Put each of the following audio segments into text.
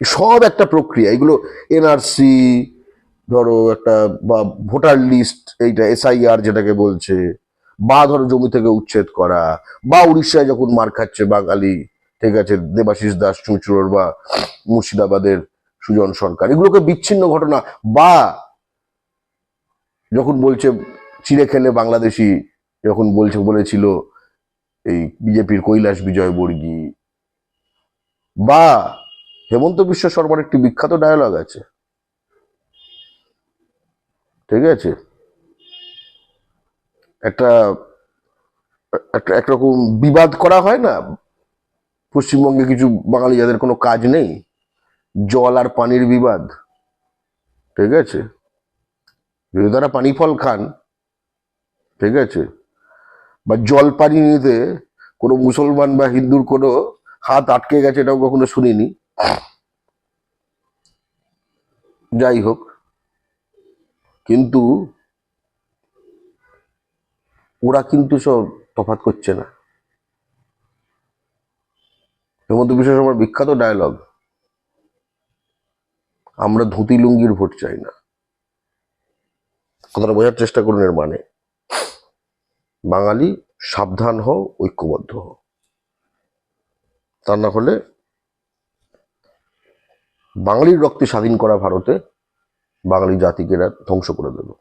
সব একটা প্রক্রিয়া। এগুলো এনআরসি ধরো একটা বা ভোটার লিস্ট, এইটা এসআইআর যেটাকে বলছে, বা ধরো জমি থেকে উচ্ছেদ করা, বা উড়িষ্যায় যখন মার খাচ্ছে বাঙালি, ঠিক আছে, দেবাশিস দাস, চুঁচুড়োর বা মুর্শিদাবাদের সুজন সরকার, এগুলোকে বিচ্ছিন্ন ঘটনা, বা যখন বলছে চিড়ে খেলে বাংলাদেশি যখন বলছে, বলেছিল এই বিজেপির কৈলাস বিজয় বর্গী, বা হেমন্ত বিশ্ব শর্মার একটি বিখ্যাত ডায়লগ আছে। ঠিক আছে? একটা একটা, একরকম বিবাদ করা হয় না? পশ্চিমবঙ্গে কিছু বাঙালি যাদের কোনো কাজ নেই? জল আর পানির বিবাদ। ঠিক আছে? যদি তারা পানি ফল খান। ঠিক আছে? বা জল পানি নিতে কোনো মুসলমান বা হিন্দুর কোনো হাত আটকে গেছে এটাও কখনো শুনিনি। যাই হোক, কিন্তু ওরা কিন্তু সব তফাৎ করছে না। হেমন্ত বিশ্ব শর্মার বিখ্যাত ডায়লগ আমরা ধুতি লুঙ্গির ভোট চাই না। কথাটা বোঝার চেষ্টা করুন এর মানে। বাঙালি সাবধান হও, ঐক্যবদ্ধ হও। তা না হলে বাঙালির রক্তে স্বাধীন করা ভারতে বাঙালি জাতিকে ধ্বংস করে দেবে।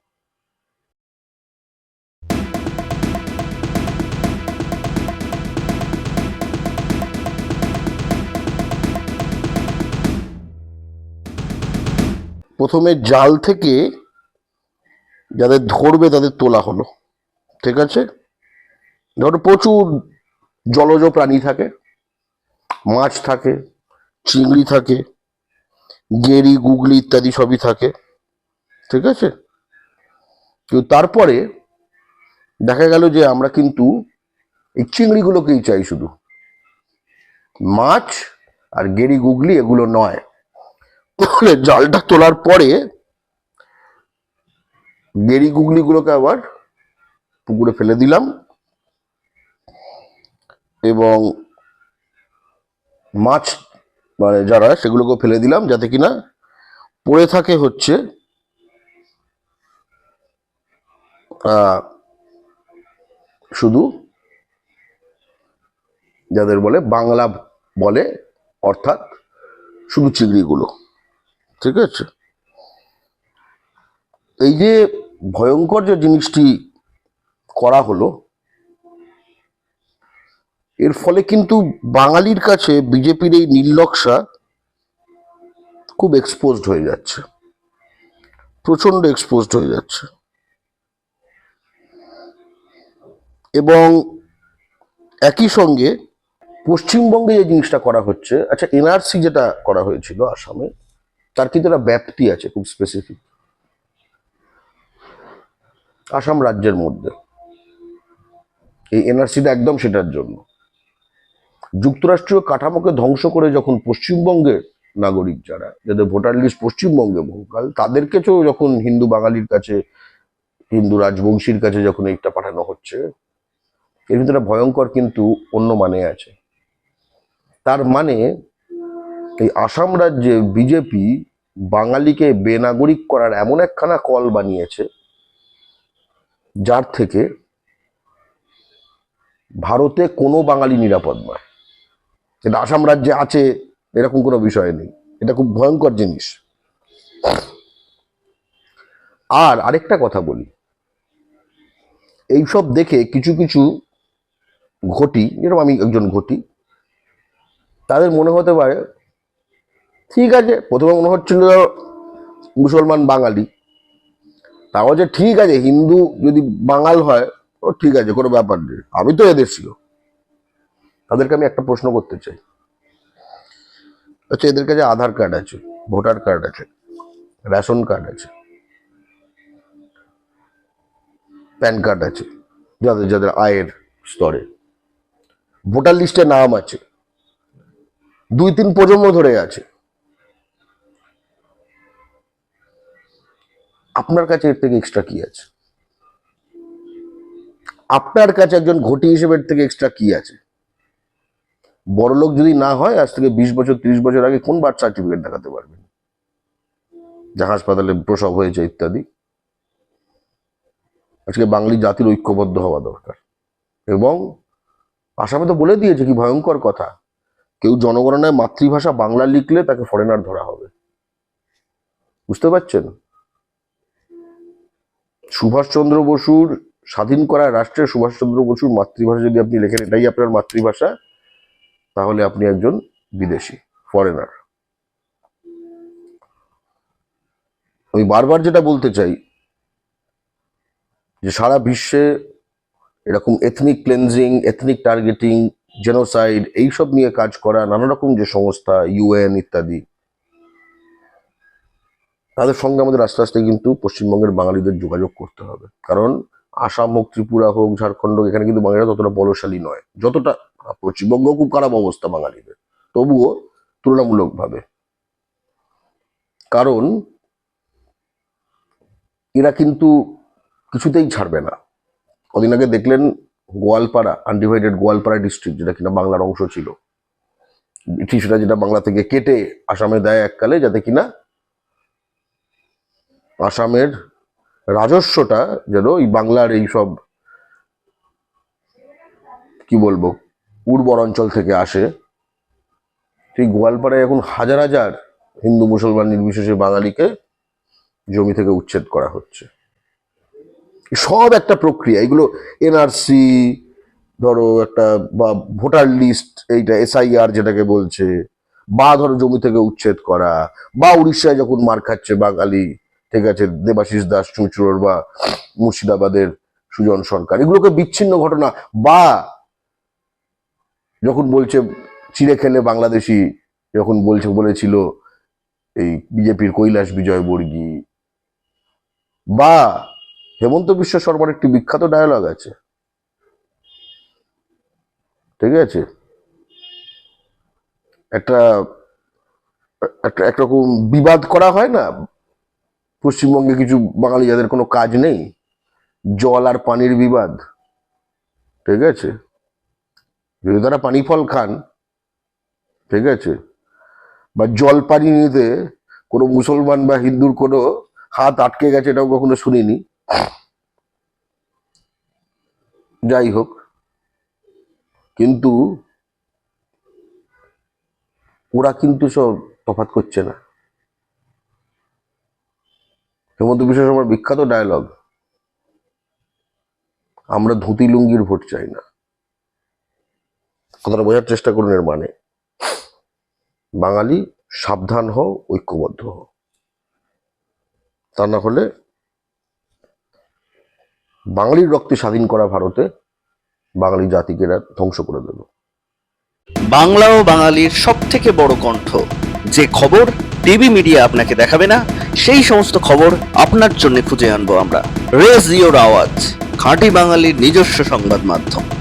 প্রথমে জাল থেকে যাদের ধরবে তাদের তোলা হলো, ঠিক আছে? ধরো প্রচুর জলজ প্রাণী থাকে, মাছ থাকে, চিংড়ি থাকে গেরি, গুগলি ইত্যাদি সবই থাকে, ঠিক আছে? কিন্তু তারপরে দেখা গেল যে আমরা কিন্তু এই চিংড়িগুলোকেই চাই শুধু। মাছ আর গেরি, গুগলি এগুলো নয়। জালটা তোলার পরে গেরি, গুগলিগুলোকে আবার পুকুরে ফেলে দিলাম এবং মাছ মানে যারা সেগুলোকে ফেলে দিলাম যাতে কিনা পড়ে থাকে হচ্ছে শুধু যাদের বলে বাংলা বলে, অর্থাৎ শুধু চিংড়িগুলো, ঠিক আছে? এই যে ভয়ঙ্কর যে জিনিসটি করা হলো এর ফলে কিন্তু বাঙালির কাছে বিজেপির এই নির্লক্ষা খুব এক্সপোজড হয়ে যাচ্ছে। প্রচণ্ড এক্সপোজড হয়ে যাচ্ছে। এবং একই সঙ্গে পশ্চিমবঙ্গে যে জিনিসটা করা হচ্ছে আচ্ছা এনআরসি যেটা করা হয়েছিল আসামে, তার কিন্তু একটা ব্যাপ্তি আছে খুব স্পেসিফিক আসাম রাজ্যের মধ্যে। এই এনআরসিটা একদম সেটার জন্য। যুক্তরাষ্ট্রীয় কাঠামোকে ধ্বংস করে যখন পশ্চিমবঙ্গের নাগরিক যারা, যাদের ভোটার লিস্ট পশ্চিমবঙ্গে বহুকাল তাদেরকে তো যখন হিন্দু বাঙালির কাছে, হিন্দু রাজবংশীর কাছে যখন এইটা পাঠানো হচ্ছে, এর ভিতরে ভয়ঙ্কর কিন্তু অন্য মানে আছে। তার মানে এই আসাম রাজ্যে বিজেপি বাঙালিকে বেনাগরিক করার এমন একখানা কল বানিয়েছে, যার থেকে ভারতে কোনো বাঙালি নিরাপদ নয়। এটা আসাম রাজ্যে আছে, এরকম কোনো বিষয় নেই। এটা খুব ভয়ঙ্কর জিনিস। আর আরেকটা কথা বলি। এইসব দেখে কিছু কিছু ঘটি, যেরকম আমি একজন ঘটি, তাদের মনে হতে পারে, ঠিক আছে, প্রথমে মনে হচ্ছিল মুসলমান বাঙালি। তাও যে ঠিক আছে, হিন্দু যদি বাঙাল হয়, ও ঠিক আছে, কোনো ব্যাপার নেই। আমি তো এদের ছিল। তাদেরকে আমি একটা প্রশ্ন করতে চাই। আচ্ছা এদের কাছে আধার কার্ড আছে, ভোটার কার্ড আছে, রেশন কার্ড আছে, প্যান কার্ড আছে, যাদের যাদের আয়ের স্তরে। ভোটার লিস্টে নাম আছে, দুই তিন প্রজন্ম ধরে আছে। আপনার কাছে এর থেকে এক্সট্রা কি আছে? আপনার কাছে একজন ঘটি হিসেবে এর থেকে এক্সট্রা কি আছে? বড়লোক যদি না হয়, আজ থেকে বিশ বছর, তিরিশ বছর আগে কোন বার্থ সার্টিফিকেট দেখাতে পারবেন যে হাসপাতালে প্রসব হয়েছে ইত্যাদি। আজকে বাঙালি জাতির ঐক্যবদ্ধ হওয়া দরকার। এবং আসামে তো বলে দিয়েছে কি ভয়ঙ্কর কথা। কেউ জনগণনায় মাতৃভাষা বাংলা লিখলে তাকে ফরেনার ধরা হবে। বুঝতে পারছেন? সুভাষচন্দ্র বসুর স্বাধীন করা রাষ্ট্রের সুভাষচন্দ্র বসুর মাতৃভাষা যদি আপনি লেখেন, এটাই আপনার মাতৃভাষা। তাহলে আপনি একজন বিদেশি ফরেনার আমি বারবার যেটা বলতে চাই যে সারা বিশ্বে এরকম ethnic cleansing ethnic targeting genocide এইসব নিয়ে কাজ করা নানা রকম যে সংস্থা ইউএন ইত্যাদি তাদের সঙ্গে আমাদের আস্তে আস্তে কিন্তু পশ্চিমবঙ্গের বাঙালিদের যোগাযোগ করতে হবে। কারণ আসাম হোক ত্রিপুরা হোক ঝাড়খণ্ড হোক, এখানে কিন্তু বাঙালিরা ততটা বলশালী নয়। যতটা পশ্চিমবঙ্গ খুব খারাপ অবস্থা বাঙালিদের। তবুও তুলনামূলকভাবে। কারণ এরা কিন্তু কিছুতেই ছাড়বে না। কদিন আগে দেখলেন গোয়ালপাড়া আনডিভাইডেড গোয়ালপাড়া ডিস্ট্রিক্ট যেটা কিনা বাংলার অংশ ছিল। ব্রিটিশরা যেটা বাংলা থেকে কেটে আসামে দেয় এককালে, যাতে কিনা আসামের রাজস্বটা যেন এই বাংলার এই সব, কি বলব উর্বর অঞ্চল থেকে আসে। সেই গোয়ালপাড়ায় এখন হাজার হাজার হিন্দু মুসলমান নির্বিশেষে বাঙালিকে জমি থেকে উচ্ছেদ করা হচ্ছে। সব একটা প্রক্রিয়া। এগুলো এনআরসি, ধরো একটা বা ভোটার লিস্ট, এইটা এসআইআর যেটাকে বলছে, বা ধরো জমি থেকে উচ্ছেদ করা, বা উড়িষ্যায় যখন মার খাচ্ছে বাঙালি, ঠিক আছে, দেবাশিস দাস, চুঁচুড়োর বা মুর্শিদাবাদের সুজন সরকার, এগুলোকে বিচ্ছিন্ন ঘটনা বা যখন বলছে চিড়ে খেলে বাংলাদেশি, যখন বলছে, বলেছিল এই বিজেপির কৈলাস বিজয় বর্গী বা হেমন্ত বিশ্ব শর্মার একটি বিখ্যাত ডায়লগ আছে। ঠিক আছে? একটা একটা, একরকম বিবাদ করা হয় না? পশ্চিমবঙ্গে কিছু বাঙালি যাদের কোনো কাজ নেই? জল আর পানির বিবাদ? ঠিক আছে? যদি তারা পানি ফল খান, ঠিক আছে? বা জল পানি নিতে কোনো মুসলমান বা হিন্দুর কোনো হাত আটকে গেছে এটাও কখনো শুনিনি। যাই হোক, কিন্তু ওরা কিন্তু সব তফাৎ করছে না। হেমন্ত বিশ্ব শর্মার বিখ্যাত ডায়লগ আমরা ধুতি লুঙ্গির ভোট চাই না। কথাটা বোঝার চেষ্টা করুন এর মানে। বাঙালি সাবধান হও, ঐক্যবদ্ধ হও। তা না হলে বাঙালির রক্তে স্বাধীন করা ভারতে বাঙালি জাতিকে ধ্বংস করে দেবে। বাংলা ও বাঙালির সব থেকে বড় কণ্ঠ। যে খবর টিভি মিডিয়া আপনাকে দেখাবে না, সেই সমস্ত খবর আপনার জন্য খুঁজে আনব আমরা। রেজ ইওর আওয়াজ, খাঁটি বাঙালির নিজস্ব সংবাদ মাধ্যম।